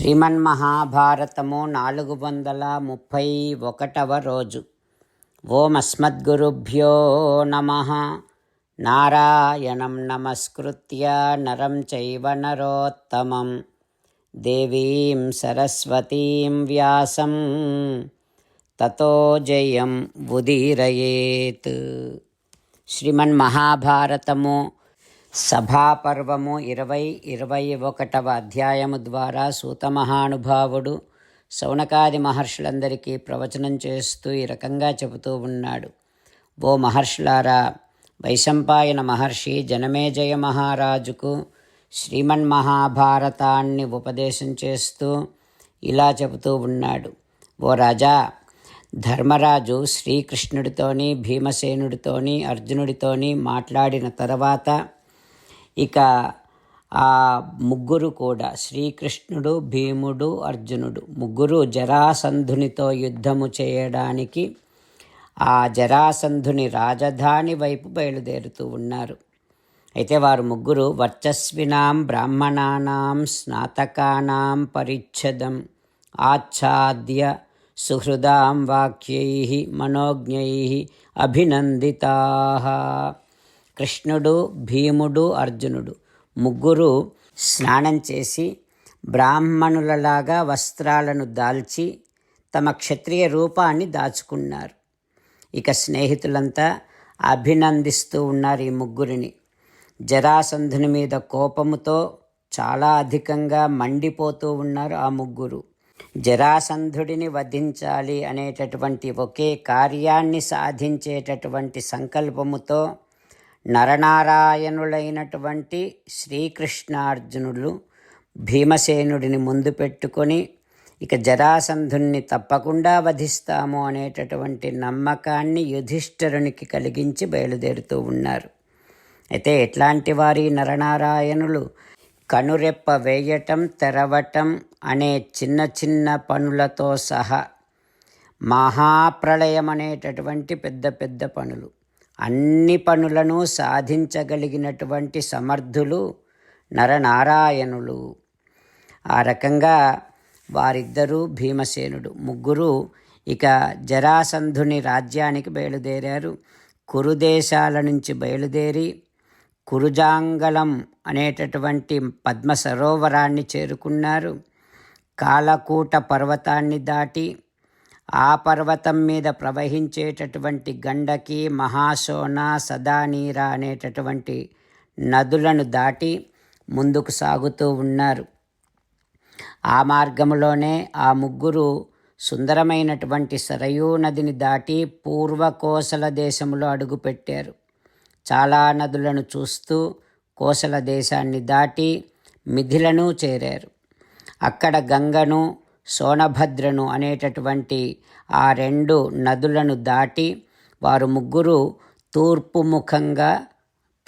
శ్రీమన్మహాభారతము నాలుగు వందల ముప్పై ఒకటవ రోజు. ఓం అస్మద్గురుభ్యో నమ. నారాయణం నమస్కృత్య నరం చైవ నరోత్తమం. దేవీం సరస్వతీం వ్యాసం. తతో జయం ఉదీరయేత్. శ్రీమన్మహాభారతము సభాపర్వము ఇరవై ఇరవై ఒకటవ అధ్యాయము ద్వారా సూత మహానుభావుడు మహర్షులందరికీ ప్రవచనం చేస్తూ ఈ రకంగా చెబుతూ ఉన్నాడు. ఓ మహర్షులారా వైశంపాయన మహర్షి జనమేజయ మహారాజుకు శ్రీమన్ మహాభారతాన్ని ఉపదేశం చేస్తూ ఇలా చెబుతూ ఉన్నాడు. ఓ రాజా ధర్మరాజు శ్రీకృష్ణుడితోని భీమసేనుడితోని అర్జునుడితోని మాట్లాడిన తర్వాత ఇక ఆ ముగ్గురు కూడా శ్రీకృష్ణుడు భీముడు అర్జునుడు. ముగ్గురు జరాసంధునితో యుద్ధము చేయడానికి ఆ జరాసంధుని రాజధాని వైపు బయలుదేరుతూ ఉన్నారు. అయితే వారు ముగ్గురు వర్చస్వినాం బ్రాహ్మణానాం స్నాతకానాం పరిచ్ఛదం ఆచ్ఛాద్య సుహృదాం వాక్యై మనోజ్ఞై అభినందితా. కృష్ణుడు భీముడు అర్జునుడు. ముగ్గురు స్నానం చేసి బ్రాహ్మణులలాగా వస్త్రాలను దాల్చి తమ క్షత్రియ రూపాన్ని దాచుకున్నారు. ఇక స్నేహితులంతా అభినందిస్తూ ఉన్నారు ఈ ముగ్గురిని. జరాసంధుని మీద కోపముతో చాలా అధికంగా మండిపోతూ ఉన్నారు ఆ ముగ్గురు. జరాసంధుడిని వధించాలి అనేటటువంటి ఒకే కార్యాన్ని సాధించేటటువంటి సంకల్పముతో నరనారాయణులైనటువంటి శ్రీకృష్ణార్జునులు భీమసేనుడిని ముందు పెట్టుకొని ఇక జరాసంధుణ్ణి తప్పకుండా వధిస్తాము అనేటటువంటి నమ్మకాన్ని యుధిష్ఠరునికి కలిగించి బయలుదేరుతూ ఉన్నారు. అయితే ఎట్లాంటి వారి నరనారాయణులు? కనురెప్ప వేయటం తెరవటం అనే చిన్న చిన్న పనులతో సహా మహాప్రళయం అనేటటువంటి పెద్ద పెద్ద పనులు. అన్ని పనులను సాధించగలిగినటువంటి సమర్థులు నరనారాయణులు. ఆ రకంగా వారిద్దరూ భీమసేనుడు. ముగ్గురు ఇక జరాసంధుని రాజ్యానికి బయలుదేరారు. కురుదేశాల నుంచి బయలుదేరి కురుజాంగలం అనేటటువంటి పద్మ సరోవరాన్ని చేరుకున్నారు. కాలకూట పర్వతాన్ని దాటి ఆ పర్వతం మీద ప్రవహించేటటువంటి గండకి మహాసోన సదానీర అనేటటువంటి నదులను దాటి ముందుకు సాగుతూ ఉన్నారు. ఆ మార్గంలోనే ఆ ముగ్గురు సుందరమైనటువంటి సరయూ నదిని దాటి పూర్వ దేశంలో అడుగుపెట్టారు. చాలా నదులను చూస్తూ కోసల దేశాన్ని దాటి మిథిలను చేరారు. అక్కడ గంగను సోనభద్రను అనేటటువంటి ఆ రెండు నదులను దాటి వారు ముగ్గురు తూర్పు ముఖంగా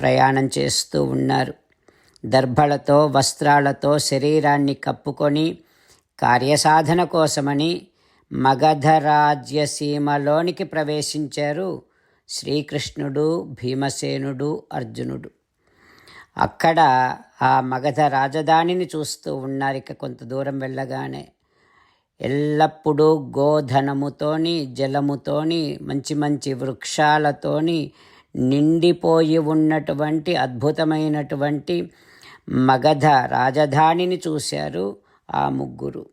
ప్రయాణం చేస్తూ ఉన్నారు. దర్భలతో వస్త్రాలతో శరీరాన్ని కప్పుకొని కార్యసాధన కోసమని మగధ రాజ్యసీమలోనికి ప్రవేశించారు శ్రీకృష్ణుడు భీమసేనుడు అర్జునుడు. అక్కడ ఆ మగధ రాజధానిని చూస్తూ ఉన్నారు. ఇక కొంత దూరం వెళ్ళగానే ఎల్లప్పుడూ గోధనముతోని జలముతోని మంచి మంచి వృక్షాలతోని నిండిపోయి ఉన్నటువంటి అద్భుతమైనటువంటి మగధ రాజధానిని చూశారు ఆ ముగ్గురు.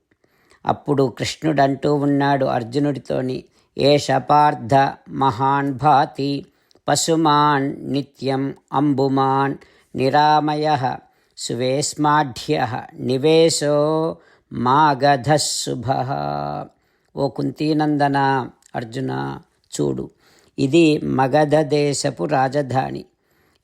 అప్పుడు కృష్ణుడు అంటూ ఉన్నాడు అర్జునుడితోని ఏ శపార్థ మహాన్ భాతి పశుమాన్ నిత్యం అంబుమాన్ నిరామయ సువేస్మాఢ్య నివేశో మాగధశుభ ఓ కుంతీనందన అర్జున చూడు. ఇది మగధ దేశపు రాజధాని.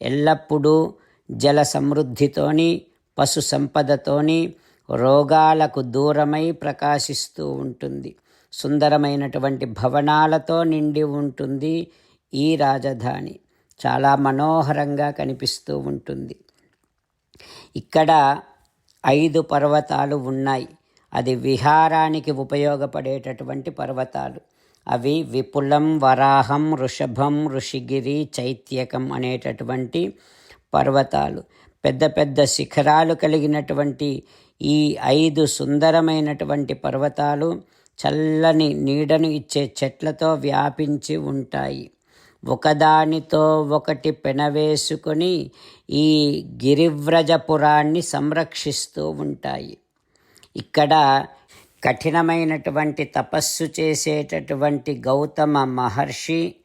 ఎల్లప్పుడూ జల సమృద్ధితోని పశు సంపదతోని రోగాలకు దూరమై ప్రకాశిస్తూ ఉంటుంది. సుందరమైనటువంటి భవనాలతో నిండి ఉంటుంది ఈ రాజధాని. చాలా మనోహరంగా కనిపిస్తూ ఉంటుంది. ఇక్కడ ఐదు పర్వతాలు ఉన్నాయి. అది విహారానికి ఉపయోగపడేటటువంటి పర్వతాలు. అవి విపులం వరాహం వృషభం ఋషిగిరి చైత్యకం అనేటటువంటి పర్వతాలు. పెద్ద పెద్ద శిఖరాలు కలిగినటువంటి ఈ ఐదు సుందరమైనటువంటి పర్వతాలు చల్లని నీడను ఇచ్చే చెట్లతో వ్యాపించి ఉంటాయి. ఒకదానితో ఒకటి పెనవేసుకొని ఈ గిరివ్రజపురాన్ని సంరక్షిస్తూ ఉంటాయి. ఇక్కడ కఠినమైనటువంటి తపస్సు చేసేటటువంటి గౌతమ మహర్షి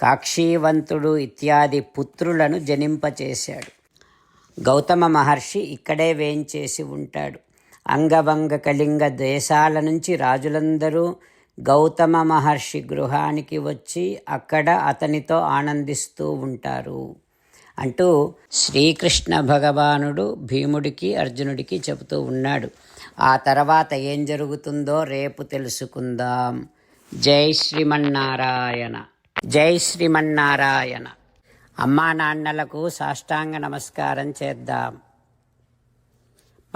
కాక్షీవంతుడు ఇత్యాది పుత్రులను జనింపచేశాడు. గౌతమ మహర్షి ఇక్కడే వేంచేసి ఉంటాడు. అంగవంగ కళింగ దేశాల నుంచి రాజులందరూ గౌతమ మహర్షి గృహానికి వచ్చి అక్కడ అతనితో ఆనందిస్తూ ఉంటారు. అంటూ శ్రీకృష్ణ భగవానుడు భీముడికి అర్జునుడికి చెబుతూ ఉన్నాడు. ఆ తర్వాత ఏం జరుగుతుందో రేపు తెలుసుకుందాం. జై శ్రీమన్నారాయణ. జై శ్రీమన్నారాయణ. అమ్మా నాన్నలకు సాష్టాంగ నమస్కారం చేద్దాం.